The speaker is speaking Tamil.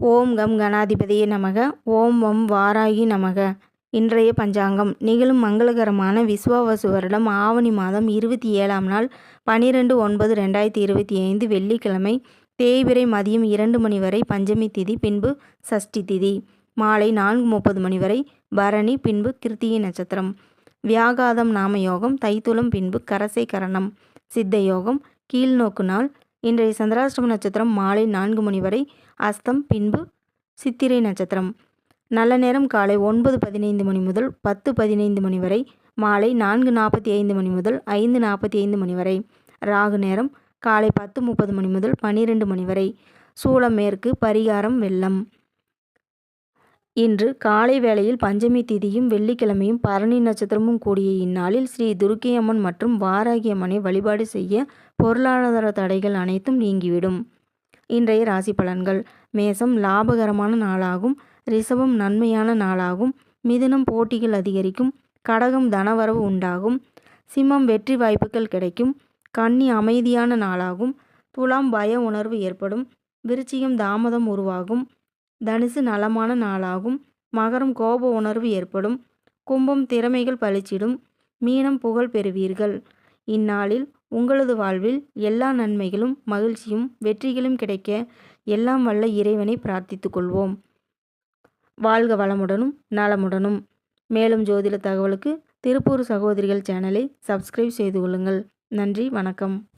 ஓம் கம் கணாதிபதியே நமக. ஓம் வம் வாராகி நமக. இன்றைய பஞ்சாங்கம். நிகழும் மங்களகரமான விஸ்வாவசு வருடம் ஆவணி மாதம் இருபத்தி ஏழாம் நாள் பனிரெண்டு ஒன்பது ரெண்டாயிரத்தி இருபத்தி ஐந்து வெள்ளிக்கிழமை தேய்பிரை மதியம் இரண்டு மணி வரை பஞ்சமி திதி பின்பு சஷ்டி திதி. மாலை நான்கு முப்பது மணி வரை பரணி பின்பு கிருத்திகை நட்சத்திரம். வியாகாதம் நாமயோகம் தைத்துளம் பின்பு கரசை கரணம் சித்த யோகம் கீழ்நோக்கு நாள் இன்றைய சந்திராஷ்டம நட்சத்திரம் மாலை நான்கு மணி வரை அஸ்தம் பின்பு சித்திரை நட்சத்திரம். நல்ல நேரம் காலை ஒன்பது பதினைந்து மணி முதல் பத்து பதினைந்து மணி வரை மாலை நான்கு நாற்பத்தி ஐந்து மணி முதல் ஐந்து நாற்பத்தி ஐந்து மணி வரை. ராகு நேரம் காலை பத்து முப்பது மணி முதல் பன்னிரெண்டு மணி வரை. சூளமேற்கு பரிகாரம் வெள்ளம். இன்று காலை வேளையில் பஞ்சமி திதியும் வெள்ளிக்கிழமையும் பரணி நட்சத்திரமும் கூடிய இந்நாளில் ஸ்ரீ துர்க்கை அம்மன் மற்றும் வாராகி அம்மனை வழிபாடு செய்ய பொருளாதார தடைகள் அனைத்தும் நீங்கிவிடும். இன்றைய ராசி பலன்கள். மேசம் லாபகரமான நாளாகும். ரிஷபம் நன்மையான நாளாகும். மிதுனம் போட்டிகள் அதிகரிக்கும். கடகம் தனவரவு உண்டாகும். சிம்மம் வெற்றி வாய்ப்புகள் கிடைக்கும். கன்னி அமைதியான நாளாகும். துலாம் பய உணர்வு ஏற்படும். விருச்சிகம் தாமதம் உருவாகும். தனுசு நலமான நாளாகும். மகரம் கோப உணர்வு ஏற்படும். கும்பம் திறமைகள் பளிச்சிடும். மீனம் புகழ் பெறுவீர்கள். இந்நாளில் உங்களது வாழ்வில் எல்லா நன்மைகளும் மகிழ்ச்சியும் வெற்றிகளும் கிடைக்க எல்லாம் வல்ல இறைவனை பிரார்த்தித்துக் கொள்வோம். வாழ்க வளமுடனும் நலமுடனும். மேலும் ஜோதிட தகவலுக்கு திருப்பூர் சகோதரிகள் சேனலை சப்ஸ்கிரைப் செய்து கொள்ளுங்கள். நன்றி வணக்கம்.